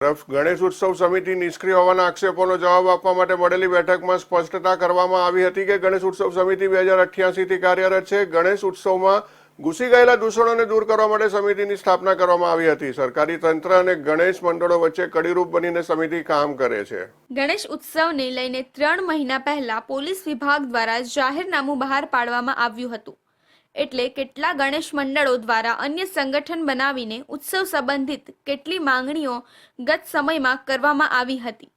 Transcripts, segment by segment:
તરફ ગણેશ ઉત્સવ સમિતિ નિષ્ક્રિય હોવાના આક્ષેપોનો જવાબ આપવા માટે મળેલી બેઠકમાં સ્પષ્ટતા કરવામાં આવી હતી કે ગણેશ ઉત્સવ સમિતિ બે હજાર અઠ્યાસીથી કાર્યરત છે. ગણેશ ઉત્સવમાં ઘૂસી ગયેલા દૂષણોને દૂર કરવા માટે સમિતિની સ્થાપના કરવામાં આવી હતી. સરકારી તંત્ર અને ગણેશ મંડળો વચ્ચે કડીરૂપ બનીને સમિતિ કામ કરે છે. ગણેશ ઉત્સવને લઈને ત્રણ મહિના પહેલા પોલીસ વિભાગ દ્વારા જાહેરનામું બહાર પાડવામાં આવ્યું હતું. એટલે કેટલા ગણેશ મંડળો દ્વારા અન્ય સંગઠન બનાવીને ઉત્સવ સંબંધિત કેટલી માંગણીઓ ગત સમયમાં કરવામાં આવી હતી?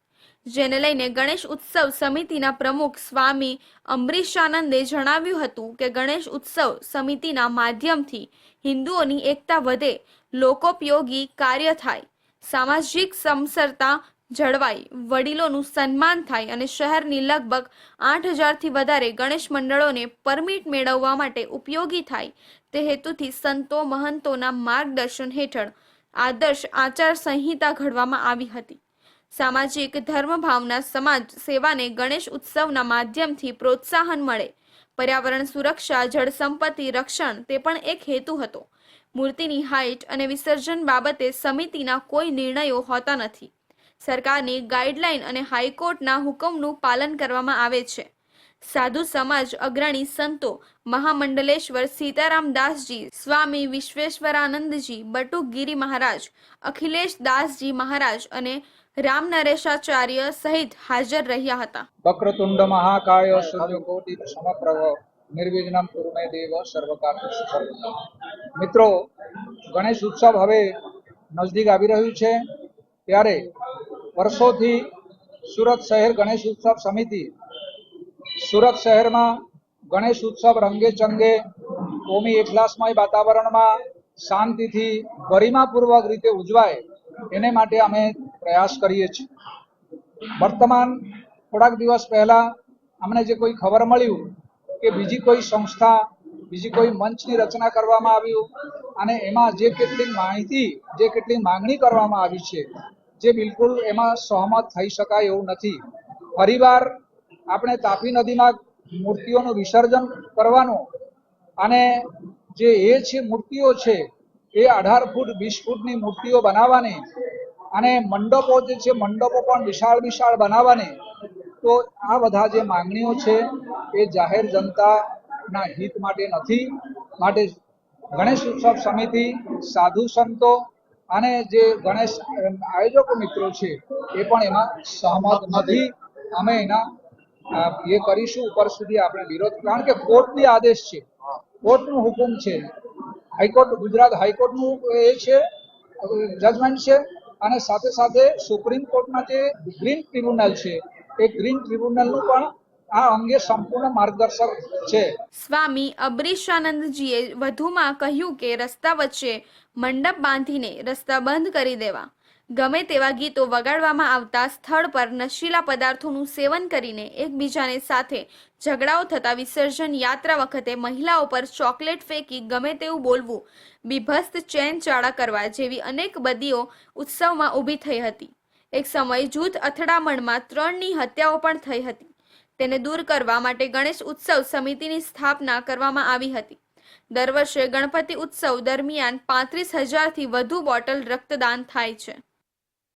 જેને લઈને ગણેશ ઉત્સવ સમિતિના પ્રમુખ સ્વામી અમરીશાનંદે જણાવ્યું હતું કે ગણેશ ઉત્સવ સમિતિના માધ્યમથી હિન્દુઓની એકતા વધે, લોકોપયોગી કાર્ય થાય, સામાજિક સમસરતા જળવાય વડીલોનું સન્માન થાય અને શહેરની લગભગ આઠ હજારથી વધારે ગણેશ મંડળોને પરમિટ મેળવવા માટે ઉપયોગી થાય. તે હેતુથી સંતો મહંતોના માર્ગદર્શન હેઠળ આદર્શ આચાર સંહિતા ઘડવામાં આવી હતી. સામાજિક ધર્મભાવના સમાજ સેવાને ગણેશ ઉત્સવના માધ્યમથી પ્રોત્સાહન મળે. પર્યાવરણ સુરક્ષા, જળ સંપત્તિ રક્ષણ તે પણ એક હેતુ હતો. મૂર્તિની હાઇટ અને વિસર્જન બાબતે સમિતિના કોઈ નિર્ણયો હોતા નથી. સરકારની ગાઈડલાઈન અને હાઈકોર્ટના હુકમનું પાલન કરવામાં આવે છે. સાધુ સમાજ, અગ્રણી સંતો, મહામંડલેશ્વર, સીતારામ દાસજી, સ્વામી વિશ્વેશ્વરાનંદજી, બટુગીરી મહારાજ, અખિલેશ દાસજી મહારાજ અને રામનરેશાચાર્ય સહિત હાજર રહ્યા હતા. વક્રતુંડ મહાકાય સૂર્યકોટિ સમપ્રભ નિર્વિઘ્નમ કુરુ દેવ સર્વકાર્યેષુ મિત્રો, ગણેશ ઉત્સવ હવે નજદીક આવી રહ્યું છે. ત્યારે વર્ષોથી સુરત શહેર ગણેશ ઉત્સવ સમિતિ, સુરત શહેરમાં ગણેશ ઉત્સવ રંગે ચંગે કોમી એકલાસમય વાતાવરણમાં શાંતિથી ગરિમાપૂર્વક રીતે ઉજવાય, એને માટે અમે પ્રયાસ કરીએ છીએ. વર્તમાન થોડાક દિવસ પહેલા અમને જે કોઈ ખબર મળ્યું કે બીજી કોઈ સંસ્થા, બીજી કોઈ મંચની રચના કરવામાં આવ્યું અને એમાં જે કેટલીક માહિતી, જે કેટલી માંગણી કરવામાં આવી છે જે બિલકુલ એમાં સહમત થઈ શકાય એવું નથી. ફરીવાર આપણે તાપી નદીમાં મૂર્તિઓનું વિસર્જન કરવાનું અને જે એ છે મૂર્તિઓ છે, એ અઢાર ફૂટ, વીસ ફૂટની મૂર્તિઓ બનાવવાની અને મંડપો જે છે, મંડપો પણ વિશાળ વિશાળ બનાવવાની, તો આ બધા જે માંગણીઓ છે, એ જાહેર જનતાના હિત માટે નથી. માટે ગણેશ ઉત્સવ સમિતિ, સાધુ સંતો અને જે ગણેશ આયોજકો મિત્રો છે, એ પણ એમાં સહમત નથી. અમે એના એ કરીશું ઉપર સુધી આપણે વિરોધ, કારણ કે કોર્ટની આદેશ છે. કોર્ટનું હુકમ છે. હાઈકોર્ટ, ગુજરાત હાઈકોર્ટનું એ છે, જજમેન્ટ છે, અને સાથે સાથે સુપ્રીમ કોર્ટના જે ગ્રીન ટ્રિબ્યુનલ છે, એ ગ્રીન ટ્રિબ્યુનલનું પણ આ અંગે સંપૂર્ણ માર્ગદર્શક છે. સ્વામી અબરીશાનંદજીએ વધુમાં કહ્યું કે રસ્તા વચ્ચે મંડપ બાંધીને રસ્તા બંધ કરી દેવા. ગમે તેવા ગીતો વગાડવામાં આવતા સ્થળ પર નશીલા પદાર્થોનું સેવન કરીને એકબીજાને સાથે ઝઘડાઓ થતા વિસર્જન યાત્રા વખતે મહિલાઓ પર ચોકલેટ ફેંકી ગમે તેવું બોલવું બીભસ્ત ચેન ચાળા કરવા જેવી અનેક બદીઓ ઉત્સવમાં ઊભી થઈ હતી. એક સમય જૂથ અથડામણમાં ત્રણની હત્યાઓ પણ થઈ હતી. તેને દૂર કરવા માટે ગણેશ ઉત્સવ સમિતિની સ્થાપના કરવામાં આવી હતી. દર વર્ષે ગણપતિ ઉત્સવ દરમિયાન પાંત્રીસ હજારથી વધુ બોટલ રક્તદાન થાય છે.